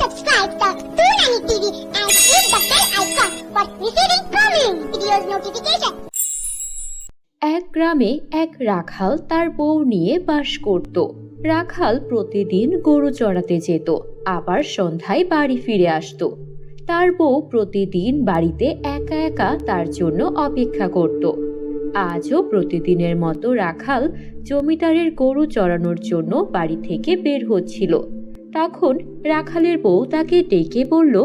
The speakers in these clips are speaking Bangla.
subscribe to Toonami TV and click the bell icon for receiving coming videos notification. এক গ্রামে এক রাখাল তার বউ নিয়ে বাস করত। রাখাল প্রতিদিন গরু চড়াতে যেত, আবার সন্ধ্যায় বাড়ি ফিরে আসতো। তার বউ প্রতিদিন বাড়িতে একা একা তার জন্য অপেক্ষা করত। আজও প্রতিদিনের মতো রাখাল জমিদারের গরু চড়ানোর জন্য বাড়ি থেকে বের হচ্ছিল। তখন রাখালের বউ তাকে ডেকে বলল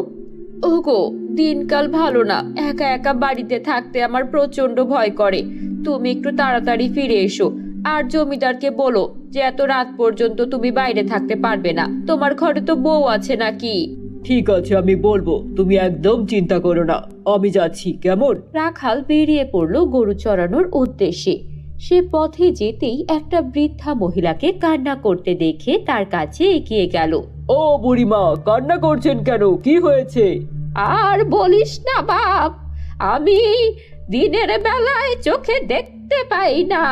ওগো দিনকাল ভালো না। একা একা বাড়িতে থাকতে আমার প্রচণ্ড ভয় করে। তুমি একটু তাড়াতাড়ি ফিরে এসো। আর জমিদারকে বলো যে এত রাত পর্যন্ত তুমি বাইরে থাকতে পারবে না। তোমার ঘরে তো বউ আছে নাকি? ঠিক আছে আমি বলব। তুমি একদম চিন্তা করো না। আমি যাচ্ছি কেমন? রাখাল বেরিয়ে পড়ল গরু চড়ানোর উদ্দেশ্যে। সে পথে যেতেই একটা বৃদ্ধা মহিলাকে কান্না করতে দেখে তার কাছে এগিয়ে গেল। ও বুড়িমা কান্না করছেন কেন? কি হয়েছে? আর বলিস না বাপ আমি দিনের বেলায় চোখে দেখতে পাই না।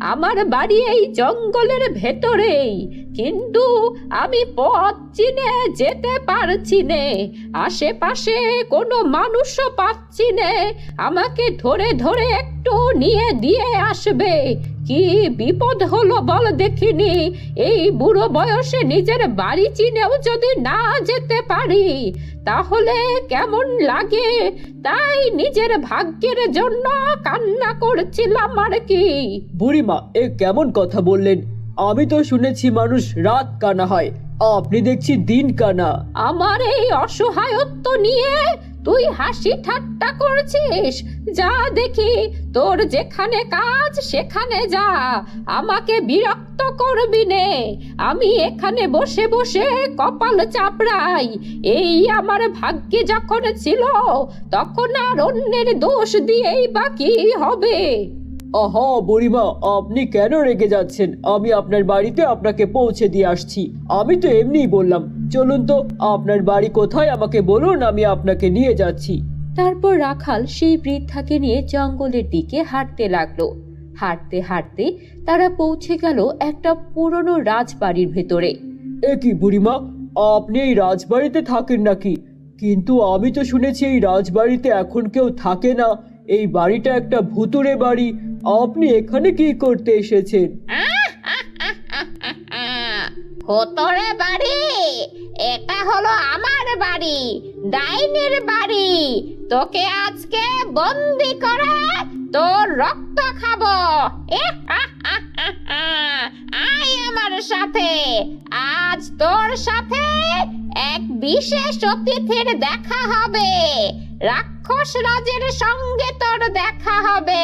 আমার বাড়ি এই জঙ্গলের ভেতরেই। কিন্তু আমি পথ চিনে যেতে পারছি নে। আশেপাশে কোনো মানুষও পাচ্ছি নে। আমাকে ধরে ধরে একটু নিয়ে দিয়ে আসবে। কি বিপদ হলো বল দেখিনি? এই বুড়ো বয়সে নিজের বাড়ি চিনেও যদি না যেতে পারি তাহলে কেমন লাগে? তাই নিজের ভাগ্যের জন্য কান্না করছিলাম আর কি। বুড়িমা এ কেমন কথা বললেন? আমি তো শুনেছি মানুষ রাত কানা হয়। আপনি দেখছি দিন কানা। আমার এই অসহায়ত্ব নিয়ে তুই হাসি ঠাট্টা করছিস। যা দেখি তোর যেখানে কাজ, সেখানে যা। আমাকে বিরক্ত করবি নে। আমি এখানে বসে বসে কপাল চাপড়াই। এই আমার ভাগ্যে যখন ছিল, তখন আর অন্যের দোষ দিয়েই বা কি হবে? আহা বুড়িমা আপনি কেন রেগে যাচ্ছেন? আমি আপনার বাড়িতে আপনাকে পৌঁছে দিয়ে আসছি। আমি তো এমনিই বললাম চলুন তো আপনার বাড়ি কোথায় আমাকে বলুন আমি আপনাকে নিয়ে যাচ্ছি। তারপর রাখাল সেই বৃদ্ধাকে নিয়ে জঙ্গলের দিকে হাঁটতে লাগল। হাঁটতে হাঁটতে তারা পৌঁছে গেল একটা পুরনো রাজবাড়ির ভেতরে। এ কি বুড়িমা আপনি এই রাজবাড়িতে থাকেন নাকি? কিন্তু আমি তো শুনেছি এই রাজবাড়িতে এখন কেউ থাকে না। এই বাড়িটা একটা ভুতুরে বাড়ি। আপনি এখানে কি করতে এসেছেন? ভুতুরে বাড়ি? এটা হলো আমার বাড়ি, ডাইনের বাড়ি। তোকে আজকে বন্দি করে তোর রক্ত খাব। আয় আমার সাথে। আজ তোর সাথে এক বিশেষ অতিথির দেখা হবে। রাক্ষস রাজের সঙ্গে তোর দেখা হবে।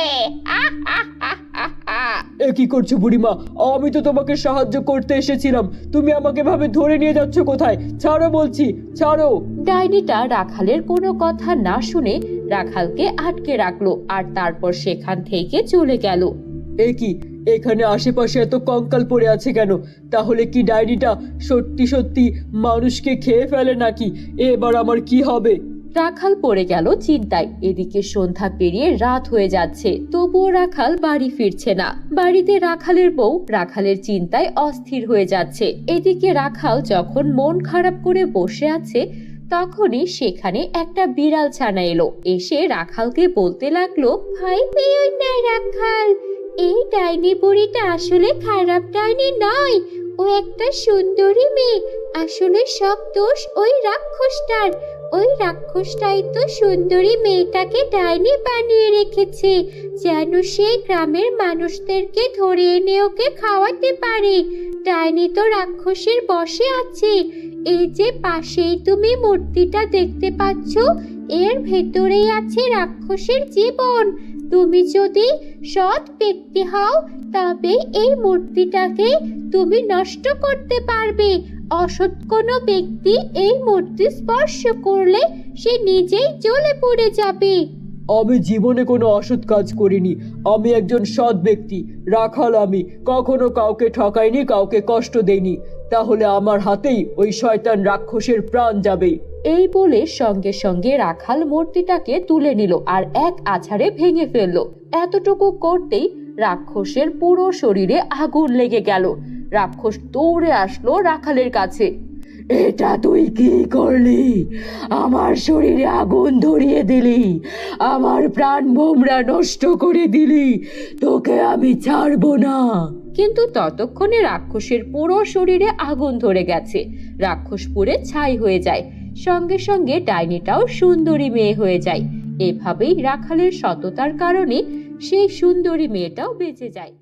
এ কি করছ বুড়িমা? আমি তো তোমাকে সাহায্য করতে এসেছিলাম। তুমি আমাকে ভাবে ধরে নিয়ে যাচ্ছ কোথায়? ছাড়ো বলছি ছাড়ো। ডাইনিটা রাখালের কোনো কথা না শুনে রাখালকে আটকে রাখল আর তারপর সেখান থেকে চলে গেল। এ কি? এখানে আশেপাশে এত কঙ্কাল পড়ে আছে কেন? তাহলে কি ডায়েরিটা সত্যি সত্যি মানুষকে খেয়ে ফেলে নাকি? এবার আমার কি হবে? রাখাল পড়ে গেল চিন্তায়। এদিকে সন্ধ্যা পেরিয়ে রাত হয়ে যাচ্ছে। তবুও রাখাল বাড়ি ফিরছে না। বাড়িতে রাখালের বউ রাখালের চিন্তায় অস্থির হয়ে যাচ্ছে। এদিকে রাখাল যখন মন খারাপ করে বসে আছে, তখনই সেখানে একটা বিড়াল ছানা এলো। এসে রাখালকে বলতে লাগল, ভাই রাখাল? এই ডাইনি বুড়িটা আসলে খারাপ ডাইনি নয়। ও একটা সুন্দরী মেয়ে। আসলে সব দোষ ওই রাক্ষসটার। ওই রাক্ষসটাই তো সুন্দরী মেয়েটাকে ডাইনি বানিয়ে রেখেছে। যেন সে গ্রামের মানুষদেরকে ধরে এনে ওকে খাওয়াতে পারে। ডাইনি তো রাক্ষসের বসে আছে। এই যে পাশেই তুমি মূর্তিটা দেখতে পাচ্ছ, এর ভেতরেই আছে রাক্ষসের জীবন। তুমি যদি সৎ ব্যক্তি হও, তবে এই মূর্তিটাকে তুমি নষ্ট করতে পারবে। অসৎ কোনো ব্যক্তি এই মূর্তি স্পর্শ করলে সে নিজেই জ্বলে পড়ে যাবে। আমি জীবনে কোনো অসৎ কাজ করিনি। আমি একজন সৎ ব্যক্তি। রাখাল, আমি কখনো কাউকে ঠকাইনি, কাউকে কষ্ট দেইনি। তাহলে আমার হাতেই ওই শয়তান রাক্ষসের প্রাণ যাবে। এই বলে সঙ্গে সঙ্গে রাখাল মূর্তিটাকে তুলে নিল আর এক আছাড়ে ভেঙে ফেলল। এতটুকু করতেই রাক্ষসের পুরো শরীরে আগুন লেগে গেল। রাক্ষস দৌড়ে আসলো রাখালের কাছে। এটা তুই কি করলি? আমার শরীরে আগুন ধরিয়ে দিলি। আমার প্রাণ ভোমরা নষ্ট করে দিলি। তোকে আমি ছাড়বো না। কিন্তু ততক্ষণে রাক্ষসের পুরো শরীরে আগুন ধরে গেছে। রাক্ষস পুড়ে ছাই হয়ে যায়। সঙ্গে সঙ্গে ডাইনিটাও সুন্দরী মেয়ে হয়ে যায়। এভাবেই রাখালের সততার কারণে সেই সুন্দরী মেয়েটাও বেঁচে যায়।